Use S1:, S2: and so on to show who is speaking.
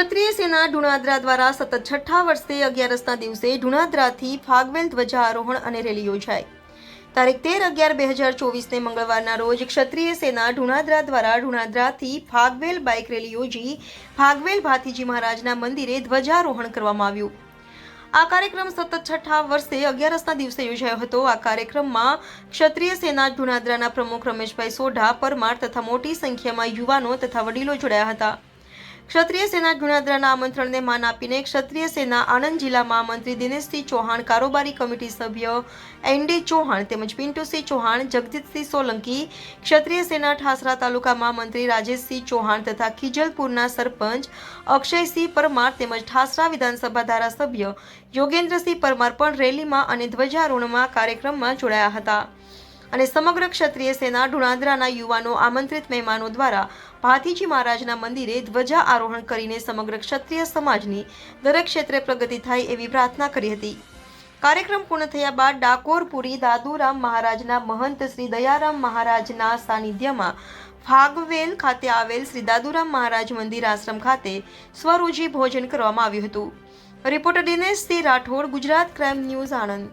S1: ક્ષત્રિય સેના ઢુણાદરા દ્વારા સતત છઠ્ઠા વર્ષે અગિયારસના દિવસે ઢુણાદરાથી ફાગવેલ ધ્વજારોહણ અને રેલી યોજાઈ. તારીખ તેર અગિયાર બે હજાર ચોવીસને મંગળવારના રોજ ક્ષત્રિય સેના ઢુણાદરા દ્વારા ઢુણાદરાથી ફાગવેલ બાઇક રેલી યોજી ફાગવેલ ભાતીજી મહારાજના મંદિરે ધ્વજારોહણ કરવામાં આવ્યું. આ કાર્યક્રમ સતત છઠ્ઠા વર્ષે અગિયારસના દિવસે યોજાયો હતો. આ કાર્યક્રમમાં ક્ષત્રિય સેના ઢુણાદરાના પ્રમુખ રમેશભાઈ સોઢા, પરમાર તથા મોટી સંખ્યામાં યુવાનો તથા વડીલો જોડાયા હતા. ક્ષત્રિય સેના ઢુણાદરાના આમંત્રણને માન આપીને ક્ષત્રિય સેના આણંદ જિલ્લા મહામંત્રી દિનેશસિંહ ચૌહાણ કારોબારી કમિટી સભ્ય એન ડી ચૌહાણ તેમજ પિન્ટુસિંહ ચૌહાણ જગદીતસિંહ સોલંકી, ક્ષત્રિય સેના ઠાસરા તાલુકા મહામંત્રી રાજેશસિંહ ચૌહાણ તથા ખીજલપુરના સરપંચ અક્ષયસિંહ પરમાર તેમજ ઠાસરા વિધાનસભા ધારાસભ્ય યોગેન્દ્રસિંહ પરમાર પણ રેલીમાં અને ધ્વજારોહણમાં કાર્યક્રમમાં જોડાયા હતા. અને સમગ્ર ક્ષત્રિય સેના ઢુણાદરાના યુવાનો, આમંત્રિત મહેમાનો દ્વારા ભાથીજી મહારાજના મંદિરે ધ્વજા આરોહણ કરીને સમગ્ર ક્ષત્રિય સમાજની દરેક ક્ષેત્રે પ્રગતિ થાય એવી પ્રાર્થના કરી હતી. કાર્યક્રમ પૂર્ણ થયા બાદ ડાકોરપુરી દાદુરામ મહારાજના મહંત શ્રી દયારામ મહારાજના સાનિધ્યમાં ફાગવેલ ખાતે આવેલ શ્રી દાદુરામ મહારાજ મંદિર આશ્રમ ખાતે સ્વરોજી ભોજન કરવામાં આવ્યું હતું. Reporter Dinesh Singh Rathod, Gujarat crime news Anand.